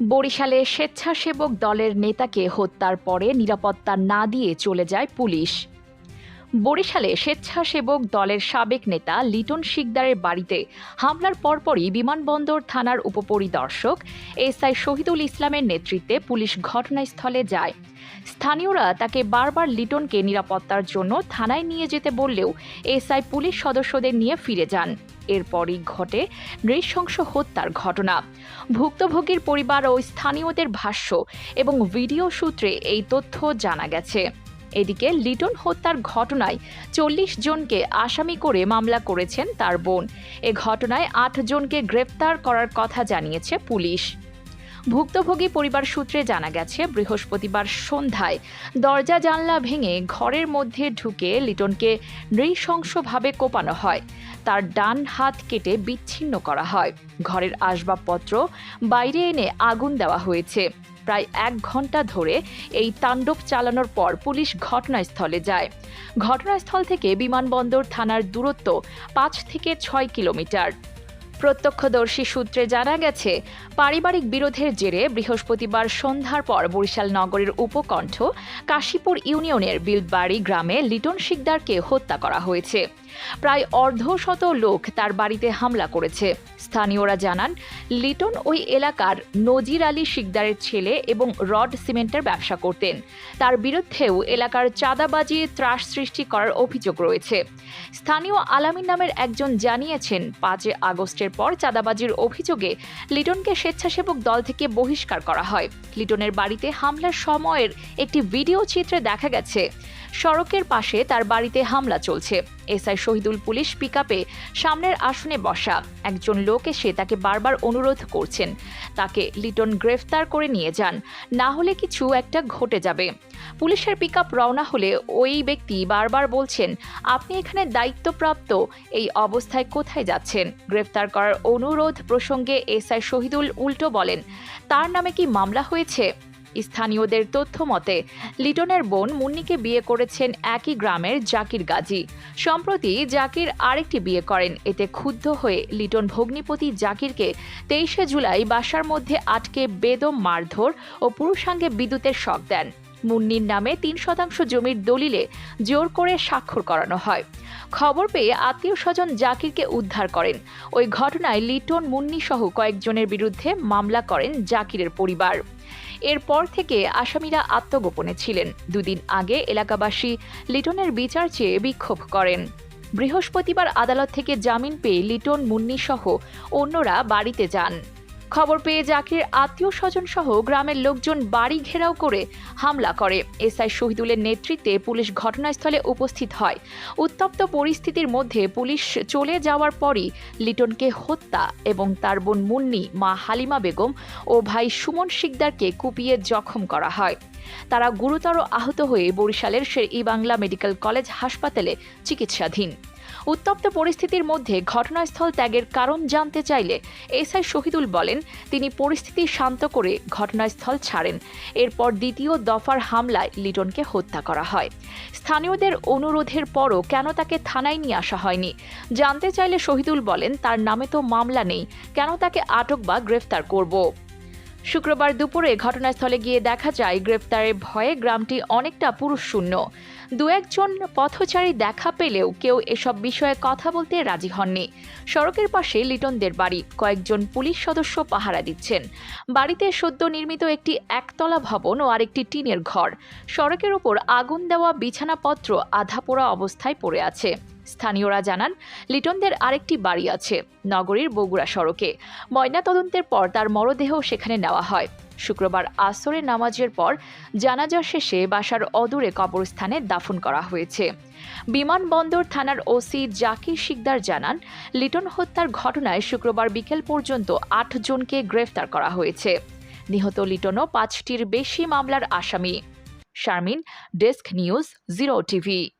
বরিশালে স্বেচ্ছাসেবক দলের নেতাকে হত্যার পরে নিরাপত্তা না দিয়ে চলে যায় পুলিশ। বরিশালে স্বেচ্ছাসেবক দলের সাবেক নেতা লিটন শিকদারের বাড়িতে হামলার পরপরই বিমানবন্দর থানার উপপরিদর্শক এসআই শহীদুল ইসলামের নেতৃত্বে পুলিশ ঘটনাস্থলে যায়। স্থানীয়রা তাকে বারবার লিটনকে নিরাপত্তার জন্য থানায় নিয়ে যেতে বললেও এসআই পুলিশ সদস্যদের নিয়ে ফিরে যান। এরপরই ঘটে নৃশংস হত্যার ঘটনা। ভুক্তভোগীর পরিবার ও স্থানীয়দের ভাষ্য এবং ভিডিও সূত্রে এই তথ্য জানা গেছে। এদিকে লিটন হত্যার ঘটনায় চল্লিশ জনকে আসামি করে মামলা করেছেন তার বোন। এ ঘটনায় আট জনকে গ্রেপ্তার করার কথা জানিয়েছে পুলিশ। ভুক্তভোগী পরিবার সূত্রে জানা গেছে, বৃহস্পতিবার সন্ধ্যায় দরজা জানলা ভেঙে ঘরের মধ্যে ঢুকে লিটনকে নৃশংসভাবে কোপানো হয়। তার ডান হাত কেটে বিচ্ছিন্ন করা হয়। ঘরের আসবাবপত্র বাইরে এনে আগুন দেওয়া হয়েছে। প্রায় এক ঘণ্টা ধরে এই তাণ্ডব চালানোর পর পুলিশ ঘটনাস্থলে যায়। ঘটনাস্থল থেকে বিমানবন্দর থানার দূরত্ব পাঁচ থেকে ছয় কিলোমিটার। প্রত্যক্ষদর্শী সূত্রে জানা গেছে, পারিবারিক বিরোধের জেরে বৃহস্পতিবার সন্ধ্যার পর বরিশাল নগরের উপকণ্ঠ কাশীপুর ইউনিয়নের বিলবাড়ি গ্রামে লিটন শিকদারকে হত্যা করা হয়েছে। প্রায় অর্ধশত লোক তার বাড়িতে হামলা করেছে। স্থানীয়রা জানান, লিটন ওই এলাকার নজির আলী শিকদারের ছেলে এবং রড সিমেন্টের ব্যবসা করতেন। তার বিরুদ্ধেও এলাকার চাঁদাবাজি, ত্রাস সৃষ্টি করার অভিযোগ রয়েছে। স্থানীয় আলামিন নামের একজন জানিয়েছেন পাঁচে আগস্টের পর চাঁদাবাজির অভিযোগে লিটনকে স্বেচ্ছাসেবক দল থেকে বহিষ্কার করা হয়। লিটনের বাড়িতে হামলার সময়ের একটি ভিডিও চিত্রে দেখা গেছে, সড়কের পাশে তার বাড়িতে হামলা চলছে। এসআই শহীদুল পুলিশ পিকআপে সামনের আসনে বসা। একজন লোক এসে তাকে বারবার অনুরোধ করছেন। তাকে লিটন গ্রেফতার করে নিয়ে যান। না হলে কিছু একটা ঘটে যাবে। পুলিশের পিকআপ রওনা হলে ওই ব্যক্তি বারবার বলছেন, আপনি এখানে দায়িত্বপ্রাপ্ত। এই অবস্থায় কোথায় যাচ্ছেন? গ্রেফতার করার অনুরোধ প্রসঙ্গে এসআই শহীদুল উল্টো বলেন, তার নামে কি মামলা হয়েছে? স্থানীয়দের তথ্য মতে, লিটনের বোন মুন্নিকে বিয়ে করেছেন একই গ্রামের জাকির গাজী। সম্প্রতি জাকির আরেকটি বিয়ে করেন, এতে ক্ষুব্ধ হয়ে লিটন ভগ্নিপতি জাকিরকে তেইশে জুলাই বাসার মধ্যে আটকে বেদম, মারধর ও পুরুষাঙ্গে বিদ্যুতের শখ দেন। মুন্নির নামে তিন শতাংশ জমির দলিলে জোর করে স্বাক্ষর করানো হয়। খবর পেয়ে আত্মীয় স্বজন জাকিরকে উদ্ধার করেন। ওই ঘটনায় লিটন, মুন্নি সহ কয়েকজনের বিরুদ্ধে মামলা করেন জাকিরের পরিবার। এরপর থেকে আসামিরা আত্মগোপনে ছিলেন। দুদিন আগে এলাকাবাসী লিটনের বিচার চেয়ে বিক্ষোভ করেন। বৃহস্পতিবার আদালত থেকে জামিন পেয়ে লিটন, মুন্নি সহ অন্যরা বাড়িতে যান। খবর পেয়ে জাকির আত্মীয় স্বজন সহ গ্রামের লোকজন বাড়ি ঘেরাও করে হামলা করে। এসআই শহীদুলের নেতৃত্বে পুলিশ ঘটনাস্থলে উপস্থিত হয়। উত্তপ্ত পরিস্থিতির মধ্যে পুলিশ চলে যাওয়ার পরই লিটনকে হত্যা এবং তার বোন মুন্নি, মা হালিমা বেগম ও ভাই সুমন শিকদারকে কুপিয়ে জখম করা হয়। তারা গুরুতর আহত হয়ে বরিশালের শের ই বাংলা মেডিকেল কলেজ হাসপাতালে চিকিৎসাধীন। উত্তপ্ত পরিস্থিতির মধ্যে ঘটনাস্থল ত্যাগের কারণ জানতে চাইলে এসআই শহীদুল বলেন, তিনি পরিস্থিতি শান্ত করে ঘটনাস্থল ছাড়েন। এরপর দ্বিতীয় দফার হামলায় লিটনকে হত্যা করা হয়। স্থানীয়দের অনুরোধের পরও কেন তাকে থানায় নিয়ে আসা হয়নি? জানতে চাইলে শহীদুল বলেন, তার নামে তো মামলা নেই, কেন তাকে আটক বা গ্রেফতার করব? শুক্রবার দুপুরে ঘটনাস্থলে গিয়ে দেখা যায় গ্রেফতারের ভয়ে গ্রামটি অনেকটা পুরুষ শূন্য দু একজন পথচারী দেখা পেলেও কেউ এসব বিষয়ে কথা বলতে রাজি হননি। সড়কের পাশে লিটনদের বাড়ি, কয়েকজন পুলিশ সদস্য পাহারা দিচ্ছেন। বাড়িতে সদ্য নির্মিত একটি একতলা ভবন ও আরেকটি টিনের ঘর। সড়কের উপর আগুন দেওয়া বিছানাপত্র আধা পোড়া অবস্থায় পড়ে আছে। স্থানীয়রা জানান, লিটনদের আরেকটি বাড়ি আছে, নগরীর বগুড়া সড়কে। ময়নাতদন্তের পর তার মরদেহ সেখানে নেওয়া হয়। শুক্রবার আসরে নামাজের পর জানাজা শেষে বাসার অদূরে কবরস্থানে দাফন করা হয়েছে। বিমানবন্দর থানার ওসি জাকির শিকদার জানান, লিটন হত্যার ঘটনায় শুক্রবার বিকেল পর্যন্ত আট জনকে গ্রেফতার করা হয়েছে। নিহত লিটনও পাঁচটির বেশি মামলার আসামি। Sharmin, desk news, zero TV.